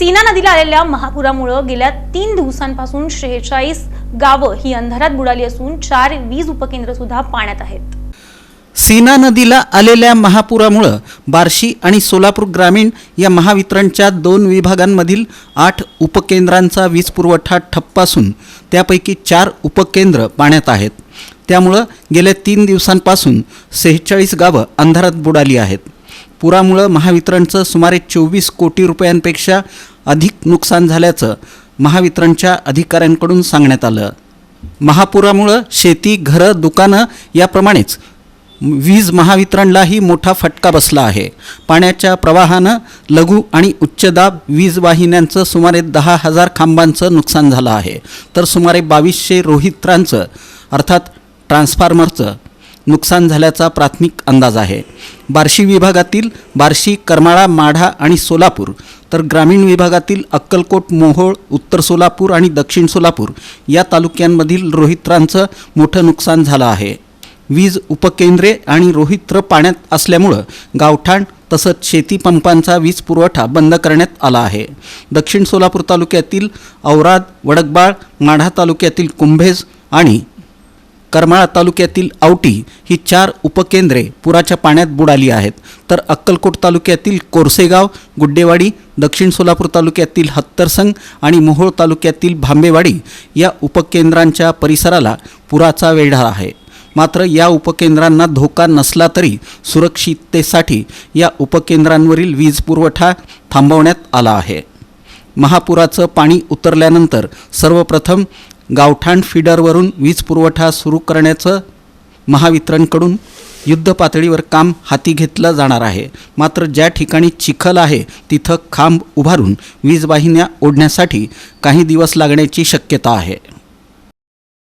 सीना नदीला आलेल्या महापुरामुळं गेल्या तीन दिवसांपासून शेहेचाळीस गावं ही अंधारात बुडाली असून चार वीज उपकेंद्र सुद्धा पाण्यात आहेत. सीना नदीला आलेल्या महापुरामुळं बार्शी आणि सोलापूर ग्रामीण या महावितरणच्या दोन विभागांमधील आठ उपकेंद्रांचा वीज पुरवठा ठप्प असून त्यापैकी चार उपकेंद्र पाण्यात आहेत. त्यामुळं गेल्या तीन दिवसांपासून सेहेचाळीस गावं अंधारात बुडाली आहेत. पुरामुळं महावितरणचं सुमारे चोवीस कोटी रुपयांपेक्षा अधिक नुकसान झाल्याचं महावितरणच्या अधिकाऱ्यांकडून सांगण्यात आलं. महापुरामुळं शेती घरं दुकानं याप्रमाणेच वीज महावितरणलाही मोठा फटका बसला आहे. पाण्याच्या प्रवाहानं लघु आणि उच्चदाब वीज वाहिन्यांचं सुमारे दहा हजार खांबांचं नुकसान झालं आहे. तर सुमारे बावीसशे रोहित्रांचं अर्थात ट्रान्सफॉर्मरचं नुकसान झाल्याचा प्राथमिक अंदाज आहे. बार्शी विभागातील बार्शी करमाळा माढा आणि सोलापूर तर ग्रामीण विभागातील अक्कलकोट मोहोळ उत्तर सोलापूर आणि दक्षिण सोलापूर या तालुक्यांमधील रोहित्रांचं मोठं नुकसान झालं आहे. वीज उपकेंद्रे आणि रोहित्र पाण्यात असल्यामुळं गावठाण तसंच शेती पंपांचा वीज पुरवठा बंद करण्यात आला आहे. दक्षिण सोलापूर तालुक्यातील औराद वडकबाळ माढा तालुक्यातील कुंभेज आणि करमाळा तालुक्यातील आवटी ही चार उपकेंद्रे पुराच्या पाण्यात बुडाली आहेत. तर अक्कलकोट तालुक्यातील कोरसेगाव गुड्डेवाडी दक्षिण सोलापूर तालुक्यातील हत्तरसंग आणि मोहोळ तालुक्यातील भांबेवाडी या उपकेंद्रांच्या परिसराला पुराचा वेढा आहे. मात्र या उपकेंद्रांना धोका नसला तरी सुरक्षिततेसाठी या उपकेंद्रांवरील वीज पुरवठा थांबवण्यात आला आहे. महापुराचं पाणी उतरल्यानंतर सर्वप्रथम गावठाण फिडरवरून वीज पुरवठा सुरू करण्याचं महावितरणकडून युद्धपातळीवर काम हाती घेतलं जाणार आहे. मात्र ज्या ठिकाणी चिखल आहे तिथं खांब उभारून वीज वाहिन्या ओढण्यासाठी काही दिवस लागण्याची शक्यता आहे.